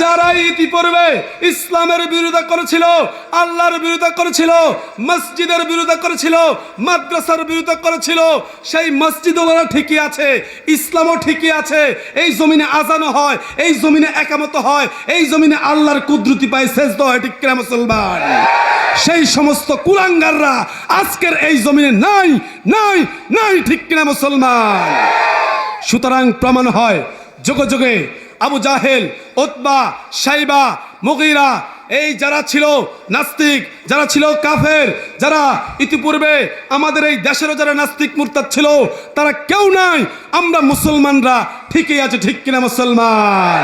যারা ইতিপূর্বে ইসলামের বিরোধিতা করেছিল, আল্লাহর বিরোধিতা করেছিল, মসজিদের বিরোধিতা করেছিল, মাদ্রাসার বিরোধিতা করেছিল, সেই মসজিদওয়ালা ঠিকই আছে, ইসলামও ঠিকই আছে। এই জমিনে আজানো হয়, এই জমিনে একামত হয়, এই জমিনে আল্লাহর কুদরতি পায় শেষ হয়, ঠিক কিনা মুসলমান? সেই সমস্ত কুলাঙ্গাররা আজকের এই জমিনে নাই নাই নাই, ঠিক কিনা মুসলমান? সুতরাং প্রমাণ হয়, যোগে যোগে আবু জাহেল ওতবা সাইবা মুগিরা, এই যারা ছিল নাস্তিক, যারা ছিল কাফের, যারা ইতিপূর্বে আমাদের এই দেশেরও যারা নাস্তিক মুরতাদ ছিল, তারা কেউ নাই। আমরা মুসলমানরা ঠিকই আছে, ঠিক কিনা মুসলমান?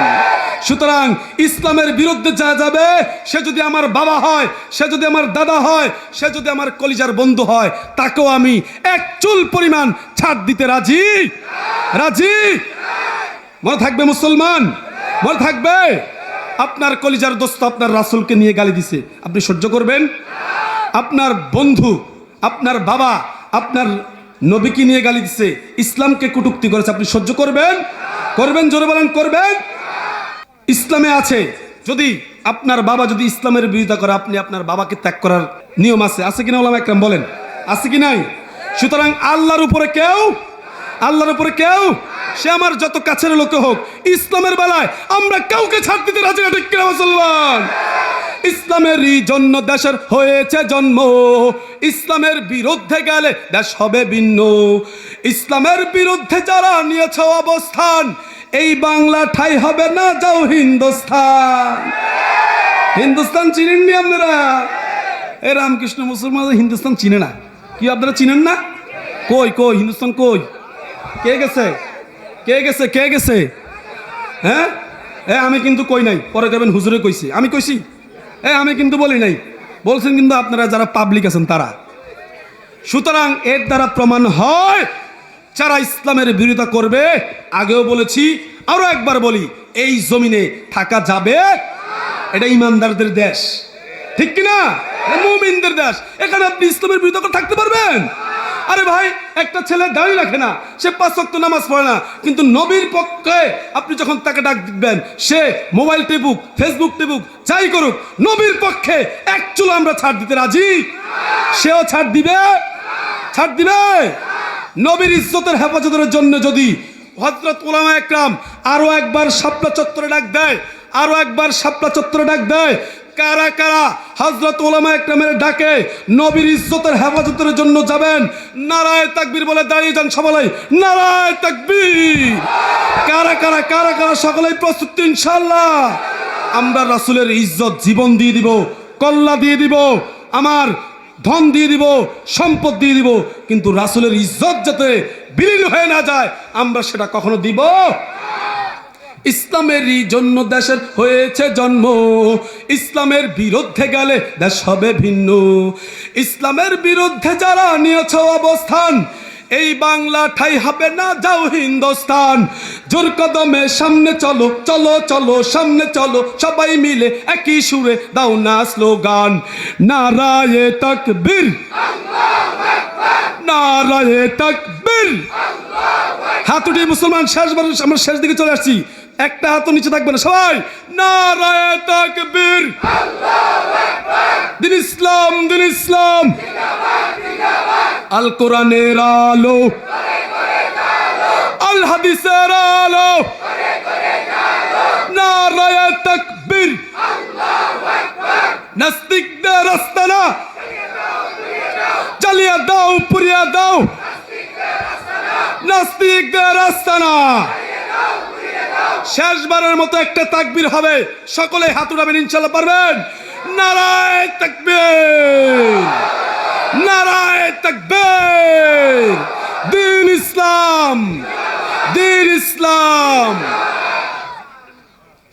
সুতরাং ইসলামের বিরুদ্ধে যা যাবে, সে যদি আমার বাবা হয়, সে যদি আমার দাদা হয়, সে যদি আমার কলিজার বন্ধু হয়, তাকেও আমি এক চুল পরিমাণ ছাড় দিতে রাজি? রাজি? মনে থাকবে মুসলমান? মনে থাকবে? আপনার কলিজার দোস্ত আপনার রাসুলকে নিয়ে গালি দিছে। আপনি সহ্য করবেন? আপনার বন্ধু, আপনার বাবা, আপনার নবীকে নিয়ে গালি দিছে, ইসলামকে কটুক্তি করেছে, আপনি সহ্য করবেন? করবেন? জোরে বলেন, করবেন? ইসলামে আছে। যদি আপনার বাবা যদি ইসলামের বিরোধিতা করে, আপনি আপনার বাবাকে ত্যাগ করার নিয়ম আছে। আছে কিনা ওলামা একরাম বলেন? আছে কি নাই? সুতরাং আল্লাহর উপরে কেউ, আল্লাহর উপরে কেউ সে আমার যত কাছের লোকে হোক, ইসলামের বেলায় আমরা কাউকে ছাড় দিতে রাজি না, ঠিক কিনা মুসলমান? ইসলামেরই জন্য দেশের হয়েছে জন্ম। ইসলামের বিরুদ্ধে গেলে দেশ হবে ভিন্ন। ইসলামের বিরুদ্ধে যারা নিয়েছ অবস্থান, এই বাংলা ঠাই হবে না, যাও হিন্দুস্তান হিন্দুস্তান চিনেননি আপনারা? এ রামকৃষ্ণ মুসলমান হিন্দুস্তান চিনে না। কি আপনারা চিনেন না? কই কই হিন্দুস্তান কই? কে গেছে? কে গেছে কে গেছে? হ্যাঁ এ, আমি কিন্তু কই নাই। পরে কেবেন হুজুরে কইছি। আমি কইছি? এ, আমি কিন্তু বলি নাই। বলছেন কিন্তু আপনারা যারা পাবলিক আছেন, তারা। সুতরাং এর দ্বারা প্রমাণ হয় যারা ইসলামের বিরোধিতা করবে। আগেও বলেছি, আরও একবার বলি, এই জমিনে থাকা যাবে এটা ইমানদারদের দেশ। ঠিক কিনা? মুমিনদের দেশ। এখানে আপনি ইসলামের বিরোধিতা করে থাকতে পারবেন? আরে ভাই, একটা ছেলে দাঁড়িয়ে রাখে না। সে পাঁচ ওয়াক্ত নামাজ পড়ে না। কিন্তু নবীর পক্ষে আপনি যখন তাকে ডাক দিবেন, সে মোবাইল টেপুক, ফেসবুক টেপুক, যাই করুক, নবীর পক্ষে এক চুলো আমরা ছাড় দিতে রাজি। সেও ছাড় দিবে। ছাড় দিবে। নবীর ইজ্জতের হেফাজতের জন্য যদি হজরত ওলামা একরাম আরও একবার শাপলা চত্বরে ডাক দেয়, আরও একবার শাপলা চত্বরে ডাক দেয় কারা কারা হজরত ওলামা একরামের ডাকে নবীর ইজ্জতের হেফাজতের জন্য যাবেন? নারায় তাকবীর বলে দাঁড়িয়ে যান সবাই। নারায় তাকবীর! কারা কারা কারা কারা সকলেই প্রস্তুত ইনশাল্লাহ আমরা রাসূলের ইজ্জত জীবন দিয়ে দিব, কল্লা দিয়ে দিব, আমার ধন দিয়ে দিব, সম্পদ দিয়ে দিব, কিন্তু রাসূলের ইজ্জত যাতে বিলীন হয়ে না যায়, আমরা সেটা কখনো দিব ইসলামেরই জন্য দেশের হয়েছে জন্ম। ইসলামের বিরুদ্ধে গেলে দেশ হবে ভিন্ন। ইসলামের বিরুদ্ধে যারা নিয়েছ অবস্থান, এই বাংলা ঠাই হবে না, যাও হিন্দুস্তান। জোর কদমে সামনে চলো চলো চলো, সামনে চলো, সবাই মিলে একই সুরে দাও না স্লোগান। নারায়ে তকবীর। নারায়ে তকবীর। হাত উঠিয়ে মুসলমান শেষবার আমরা শেষ দিকে চলে আসছি। একটা হাত নিচে থাকবে না। সবাই, নারায়ে তাকবীর। দিন ইসলাম দিন ইসলাম। আল কোরআনের আলো। আল হাদিসের আলো। নারায়ে তাকবীর। নাস্তিকদের আস্তানা। চালিয়ে দাও দাও। নাস্তিকদের আস্তানা। শেষবারের মতো একটা তাকবীর হবে। সকলে হাত উঠাবেন ইনশাল্লাহ পারবেন। নারায় তাকবীর। নারায় তাকবীর। দিন ইসলাম। দিন ইসলাম।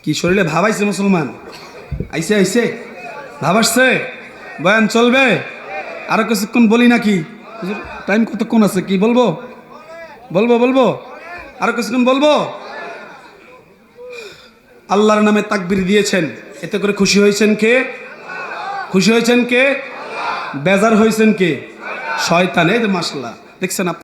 কি শরীরে ভাব আইছে মুসলমান? আইছে আইছে? ভাব আসছে? বয়ান চলবে? আরও কিছুক্ষণ বলি নাকি? টাইম কতক্ষণ আছে? কি বলব? বলব বলব? আরও কিছুক্ষণ বলব? আল্লাহর নামে তাকবির দিয়েছেন। এতে করে খুশি হয়েছেন কে? খুশি হয়েছেন কে? বেজার হয়েছেন কে? শয়তান, এই মাসাল্লাহ দেখছেন